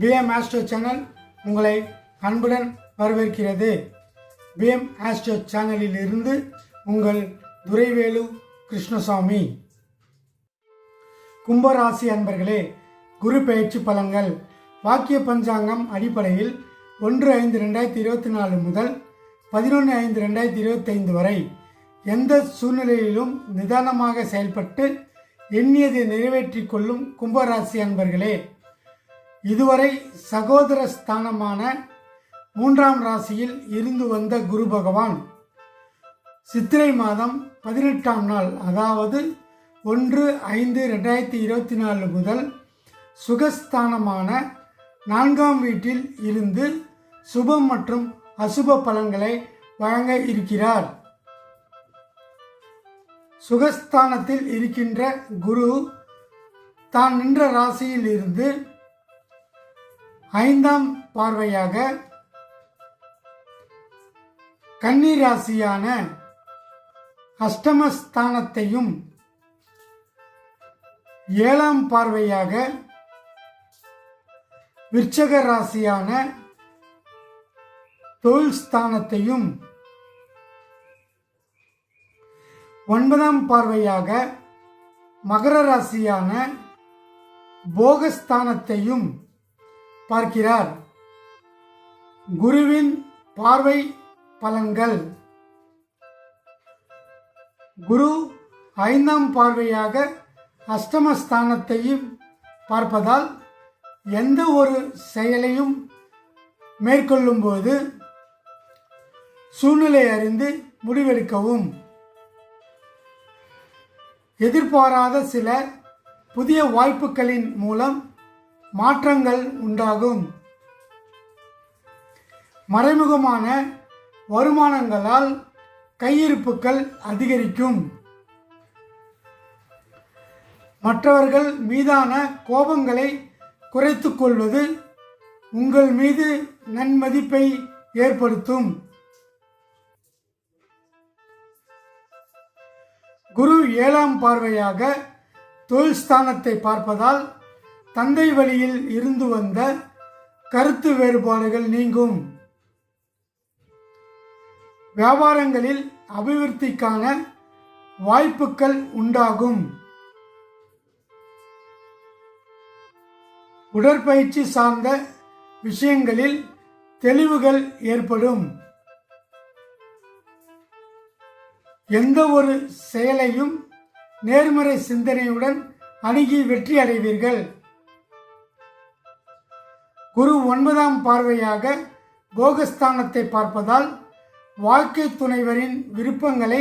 PM astro channel உங்களை அன்புடன் வரவேற்கிறது. பிஎம் ஆஸ்ட்ரோ சேனலில் இருந்து உங்கள் துரைவேலு கிருஷ்ணசாமி. கும்பராசி அன்பர்களே குரு பயிற்சி பலன்கள். வாக்கிய பஞ்சாங்கம் அடிப்படையில் ஒன்று ஐந்து ரெண்டாயிரத்தி இருபத்தி நாலு முதல் பதினொன்று ஐந்து ரெண்டாயிரத்தி இருபத்தைந்து வரை எந்த சூழ்நிலையிலும் நிதானமாக செயல்பட்டு எண்ணியதை நிறைவேற்றிக் கொள்ளும் கும்பராசி அன்பர்களே இதுவரை சகோதர ஸ்தானமான மூன்றாம் ராசியில் இருந்து வந்த குரு பகவான் சித்திரை மாதம் பதினெட்டாம் நாள் அதாவது ஒன்று ஐந்து ரெண்டாயிரத்தி இருபத்தி நாலு முதல் சுகஸ்தானமான நான்காம் வீட்டில் இருந்து சுபம் மற்றும் அசுப பலன்களை வழங்க இருக்கிறார். சுகஸ்தானத்தில் இருக்கின்ற குரு தான் நின்ற ராசியில் இருந்து ஐந்தாம் பார்வையாக கன்னி ராசியான அஷ்டமஸ்தானத்தையும் ஏழாம் பார்வையாக விருச்சக ராசியான தொழில் ஸ்தானத்தையும் ஒன்பதாம் பார்வையாக மகர ராசியான போகஸ்தானத்தையும் பார்க்கிறார். குருவின் பார்வை பலன்கள் குரு ஐந்தாம் பார்வையாக அஷ்டமஸ்தானத்தையும் பார்ப்பதால் எந்த ஒரு செயலையும் மேற்கொள்ளும்போது சூழ்நிலை அறிந்து முடிவெடுக்கவும். எதிர்பாராத சில புதிய வாய்ப்புகளின் மூலம் மாற்றங்கள் உண்டாகும். மறைமுகமான வருமானங்களால் கையிருப்புகள் அதிகரிக்கும். மற்றவர்கள் மீதான கோபங்களை குறைத்து கொள்வது உங்கள் மீது நன்மதிப்பை ஏற்படுத்தும். குரு ஏழாம் பார்வையாக தொழில் ஸ்தானத்தை பார்ப்பதால் தந்தை வழியில் இருந்து வந்த கருத்து வேறுபாடுகள் நீங்கும். வியாபாரங்களில் அபிவிருத்திக்கான வாய்ப்புகள் உண்டாகும். உடற்பயிற்சி சார்ந்த விஷயங்களில் தெளிவுகள் ஏற்படும். எந்த ஒரு செயலையும் நேர்மறை சிந்தனையுடன் அணுகி வெற்றி அடைவீர்கள். குரு ஒன்பதாம் பார்வையாக போகஸ்தானத்தை பார்ப்பதால் வாழ்க்கை துணைவரின் விருப்பங்களை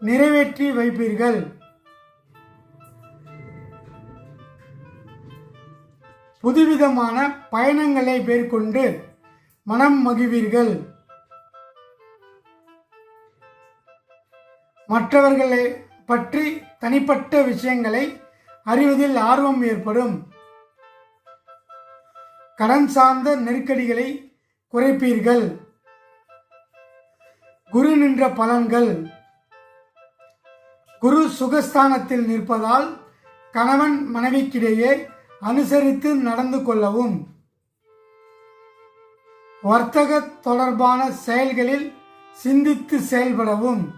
நிறைவேற்றி வைப்பீர்கள். புதுவிதமான பயணங்களை மேற்கொண்டு மனம் மகிழ்வீர்கள். மற்றவர்களை பற்றி தனிப்பட்ட விஷயங்களை அறிவதில் ஆர்வம் ஏற்படும். கடன் சார்ந்த நெருக்கடிகளை குறைப்பீர்கள். குரு நின்ற பலன்கள். குரு சுகஸ்தானத்தில் நிற்பதால் கணவன் மனைவிக்கிடையே அனுசரித்து நடந்து கொள்ளவும். வர்த்தக தொடர்பான செயல்களில் சிந்தித்து செயல்படவும்.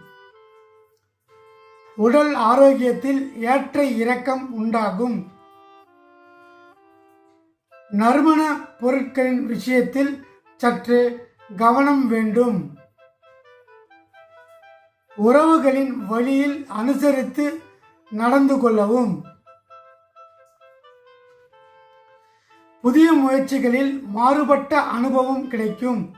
உடல் ஆரோக்கியத்தில் ஏற்ற இறக்கம் உண்டாகும். நறுமண பொருட்களின் விஷயத்தில் சற்று கவனம் வேண்டும். உறவுகளின் வழியில் அனுசரித்து நடந்து கொள்ளவும். புதிய முயற்சிகளில் மாறுபட்ட அனுபவம் கிடைக்கும்.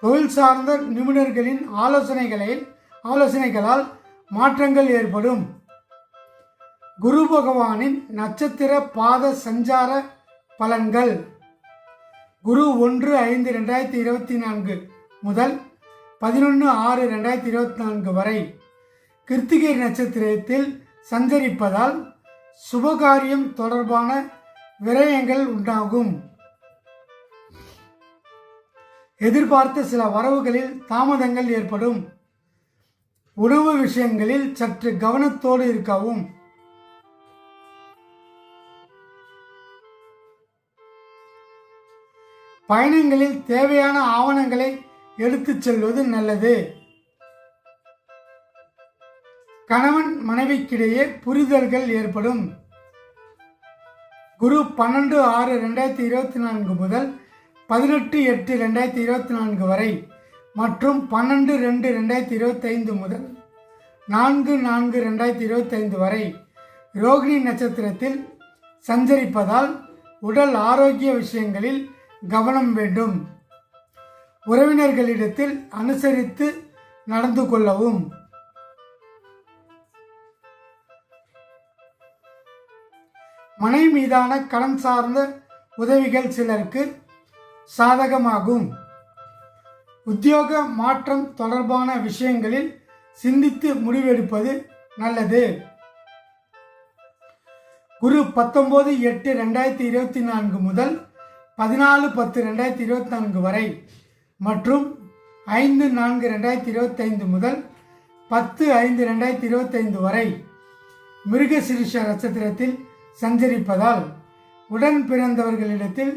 தொழில் சார்ந்த நிபுணர்களின் ஆலோசனைகளில் ஆலோசனைகளால் மாற்றங்கள் ஏற்படும். குரு பகவானின் நட்சத்திர பாத சஞ்சார பலன்கள். குரு ஒன்று ஐந்து ரெண்டாயிரத்தி இருபத்தி நான்கு முதல் பதினொன்று ஆறு ரெண்டாயிரத்தி இருபத்தி நான்கு வரை கிருத்திகை நட்சத்திரத்தில் சஞ்சரிப்பதால் சுபகாரியம் தொடர்பான விரயங்கள் உண்டாகும். எதிர்பார்த்த சில வரவுகளில் தாமதங்கள் ஏற்படும். உணவு விஷயங்களில் சற்று கவனத்தோடு இருக்கவும் பயணங்களில் தேவையான ஆவணங்களை எடுத்துச் செல்வது நல்லது. கணவன் மனைவிக்கிடையே புரிதல்கள் ஏற்படும். குரு பன்னெண்டு ஆறு ரெண்டாயிரத்தி இருபத்தி நான்கு முதல் பதினெட்டு எட்டு ரெண்டாயிரத்தி இருபத்தி நான்கு வரை மற்றும் பன்னெண்டு ரெண்டு ரெண்டாயிரத்தி இருபத்தைந்து முதல் நான்கு நான்கு ரெண்டாயிரத்தி இருபத்தைந்து வரை ரோகிணி நட்சத்திரத்தில் சஞ்சரிப்பதால் உடல் ஆரோக்கிய விஷயங்களில் கவனம் வேண்டும். உறவினர்களிடத்தில் அனுசரித்து நடந்து கொள்ளவும். மனை மீதான கடன் சார்ந்த உதவிகள் சிலருக்கு சாதகமாகும். உத்தியோக மாற்றம் தொடர்பான விஷயங்களில் சிந்தித்து முடிவெடுப்பது நல்லது. குரு பத்தொன்பது எட்டு ரெண்டாயிரத்தி இருபத்தி நான்கு முதல் பதினாலு பத்து ரெண்டாயிரத்தி இருபத்தி நான்கு வரை மற்றும் ஐந்து நான்கு ரெண்டாயிரத்தி இருபத்தைந்து முதல் பத்து ஐந்து ரெண்டாயிரத்தி இருபத்தைந்து வரை மிருகசிரிஷ நட்சத்திரத்தில் சஞ்சரிப்பதால் உடன் பிறந்தவர்களிடத்தில்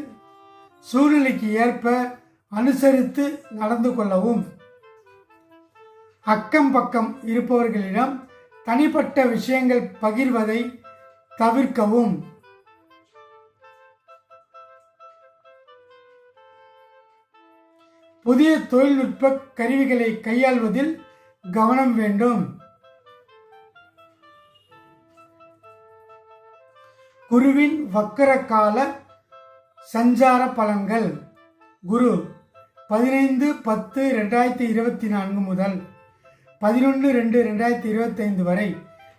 சூழ்நிலைக்கு ஏற்ப அனுசரித்து நடந்து கொள்ளவும். அக்கம் பக்கம் இருப்பவர்களிடம் தனிப்பட்ட விஷயங்கள் பகிர்வதை தவிர்க்கவும். புதிய தொழில்நுட்ப கருவிகளை கையாள்வதில் கவனம் வேண்டும். குருவின் வக்கர கால சஞ்சார பலன்கள். குரு பதினைந்து பத்து ரெண்டாயிரத்தி இருபத்தி நான்கு முதல் பதினொன்று ரெண்டு ரெண்டாயிரத்தி இருபத்தைந்து வரை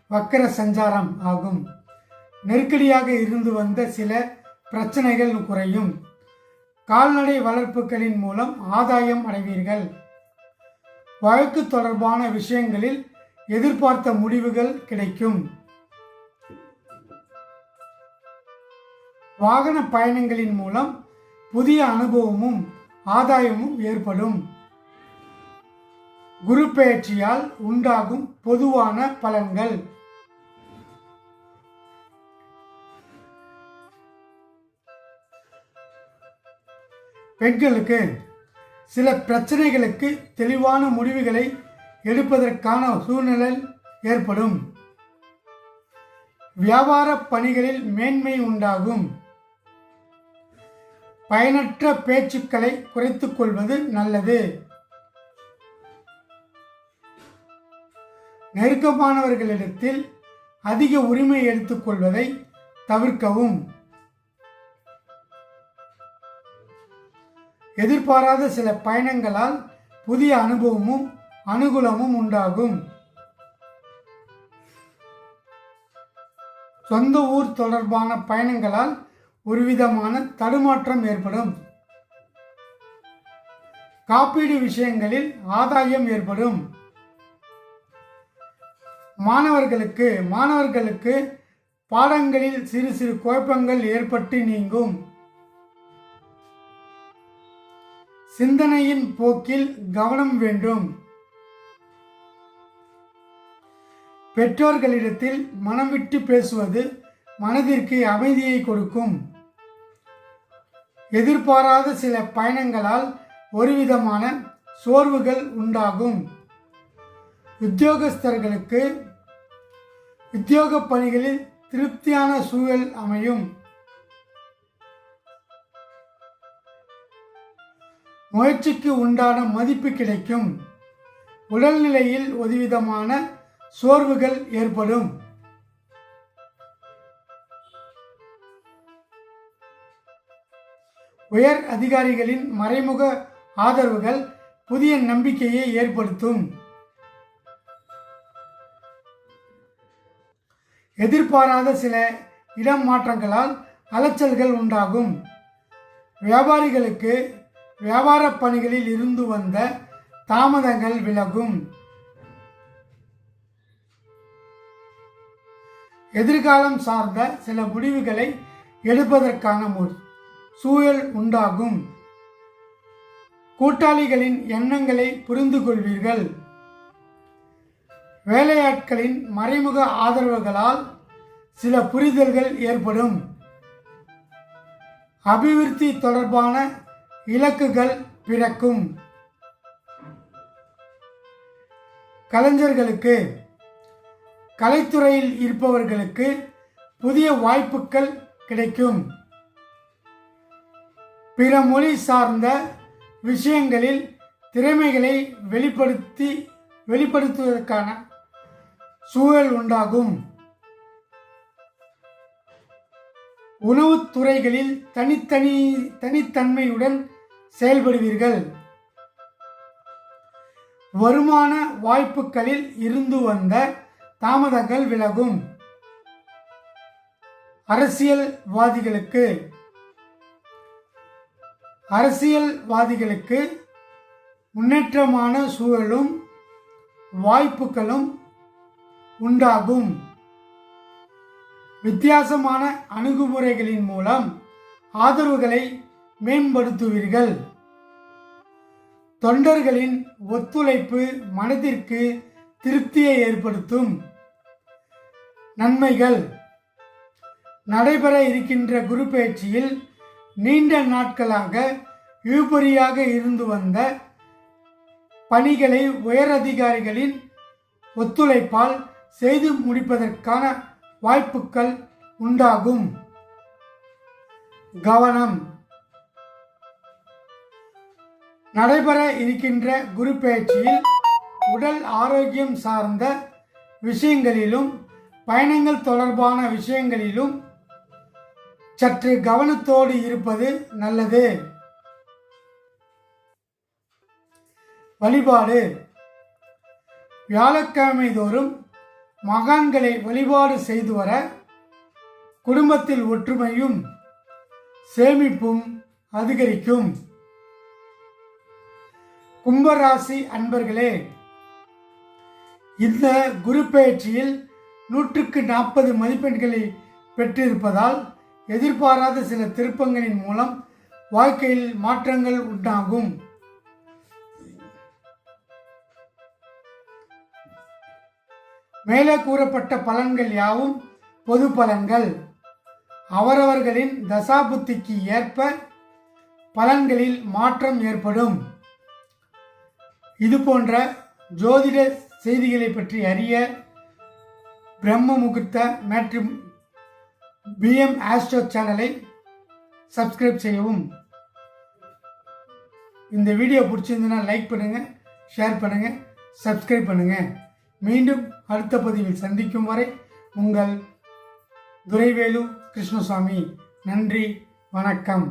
வக்கர சஞ்சாரம் ஆகும். நெருக்கடியாக இருந்து வந்த சில பிரச்சனைகள் குறையும். கால்நடை வளர்ப்புகளின் மூலம் ஆதாயம் அடைவீர்கள். வழக்கு தொடர்பான விஷயங்களில் எதிர்பார்த்த முடிவுகள் கிடைக்கும். வாகன பயணங்களின் மூலம் புதிய அனுபவமும் ஆதாயமும் ஏற்படும். குரு பெயர்ச்சியால் உண்டாகும் பொதுவான பலன்கள். பெண்களுக்கு சில பிரச்சனைகளுக்கு தெளிவான முடிவுகளை எடுப்பதற்கான சூழ்நிலை ஏற்படும். வியாபார பணிகளில் மேன்மை உண்டாகும். பயனற்ற பேச்சுக்களை குறைத்துக் கொள்வது நல்லது. நெருக்கமானவர்களிடத்தில் அதிக உரிமை எடுத்துக்கொள்வதை தவிர்க்கவும். எதிர்பாராத சில பயணங்களால் புதிய அனுபவமும் அனுகூலமும் உண்டாகும். சொந்த ஊர் தொடர்பான பயணங்களால் ஒருவிதமான தடுமாற்றம் ஏற்படும். காப்பீடு விஷயங்களில் ஆதாயம் ஏற்படும். மாணவர்களுக்கு மாணவர்களுக்கு பாடங்களில் சிறு சிறு குழப்பங்கள் ஏற்பட்டு நீங்கும். சிந்தனையின் போக்கில் கவனம் வேண்டும். பெற்றோர்களிடத்தில் மனம் விட்டு பேசுவது மனதிற்கு அமைதியை கொடுக்கும். எதிர்பாராத சில பயணங்களால் ஒருவிதமான சோர்வுகள் உண்டாகும். உத்தியோகஸ்தர்களுக்கு உத்தியோக பணிகளில் திருப்தியான சூழல் அமையும். முயற்சிக்கு உண்டான மதிப்பு கிடைக்கும். உடல்நிலையில் ஒருவிதமான சோர்வுகள் ஏற்படும். உயர் அதிகாரிகளின் மறைமுக ஆதரவுகள் புதிய நம்பிக்கையை ஏற்படுத்தும். எதிர்பாராத சில இடம் மாற்றங்களால் அலைச்சல்கள் உண்டாகும். வியாபாரிகளுக்கு வியாபார பணிகளில் இருந்து வந்த தாமதங்கள் விலகும். எதிர்காலம் சார்ந்த சில முடிவுகளை எடுப்பதற்கான ஒரு சூழல் உண்டாகும். கூட்டாளிகளின் எண்ணங்களை புரிந்து கொள்வீர்கள். வேலையாட்களின் மறைமுக ஆதரவுகளால் சில புரிதல்கள் ஏற்படும். அபிவிருத்தி தொடர்பான இலக்குகள் பிறக்கும். கலைஞர்களுக்கு கலைத்துறையில் இருப்பவர்களுக்கு புதிய வாய்ப்புகள் கிடைக்கும். பிற மொழி சார்ந்த விஷயங்களில் திறமைகளை வெளிப்படுத்தி வெளிப்படுத்துவதற்கான சூழல் உண்டாகும். உணவுத் துறைகளில் தனித்தனி தனித்தன்மையுடன் செயல்படுவீர்கள். வருமான வாய்ப்புகளில் இருந்து வந்த தாமதங்கள் விலகும். அரசியல்வாதிகளுக்கு அரசியல்வாதிகளுக்கு முன்னேற்றமான சூழலும் வாய்ப்புகளும் உண்டாகும். வித்தியாசமான அணுகுமுறைகளின் மூலம் ஆதரவுகளை மேம்படுத்துவீர்கள். தொண்டர்களின் ஒத்துழைப்பு மனதிற்கு திருப்தியை ஏற்படுத்தும். நன்மைகள். நடைபெற இருக்கின்ற குரு பயிற்சியில் நீண்ட நாட்களாக இழுபறியாக இருந்து வந்த பணிகளை உயர் அதிகாரிகளின் ஒத்துழைப்பால் செய்து முடிப்பதற்கான வாய்ப்புகள் உண்டாகும். கவனம். நடைபெற இருக்கின்ற குரு பயிற்சியில் உடல் ஆரோக்கியம் சார்ந்த விஷயங்களிலும் பயணங்கள் தொடர்பான விஷயங்களிலும் சற்று கவனத்தோடு இருப்பது நல்லது. வழிபாடு. வியாழக்கிழமை தோறும் மகான்களை வழிபாடு செய்து வர குடும்பத்தில் ஒற்றுமையும் சேமிப்பும் அதிகரிக்கும். கும்பராசி அன்பர்களே இந்த குரு பயிற்சியில் நூற்றுக்கு நாற்பது மதிப்பெண்களை பெற்றிருப்பதால் எதிர்பாராத சில திருப்பங்களின் மூலம் வாழ்க்கையில் மாற்றங்கள் உண்டாகும். மேலே கூறப்பட்ட பலன்கள் யாவும் பொது பலன்கள். அவரவர்களின் தசாபுத்திக்கு ஏற்ப பலன்களில் மாற்றம் ஏற்படும். இது போன்ற ஜோதிட செய்திகளை பற்றி அறிய பிரம்ம முகூர்த்த மற்றும் பிஎம் ஆஸ்ட்ரோ சேனலை சப்ஸ்கிரைப் செய்யவும். இந்த வீடியோ பிடிச்சிருந்ததுன்னா லைக் பண்ணுங்கள் ஷேர் பண்ணுங்கள் சப்ஸ்கிரைப் பண்ணுங்கள் மீண்டும் அடுத்த பதிவில் சந்திக்கும் வரை உங்கள் துரைவேலு கிருஷ்ணசுவாமி நன்றி வணக்கம்.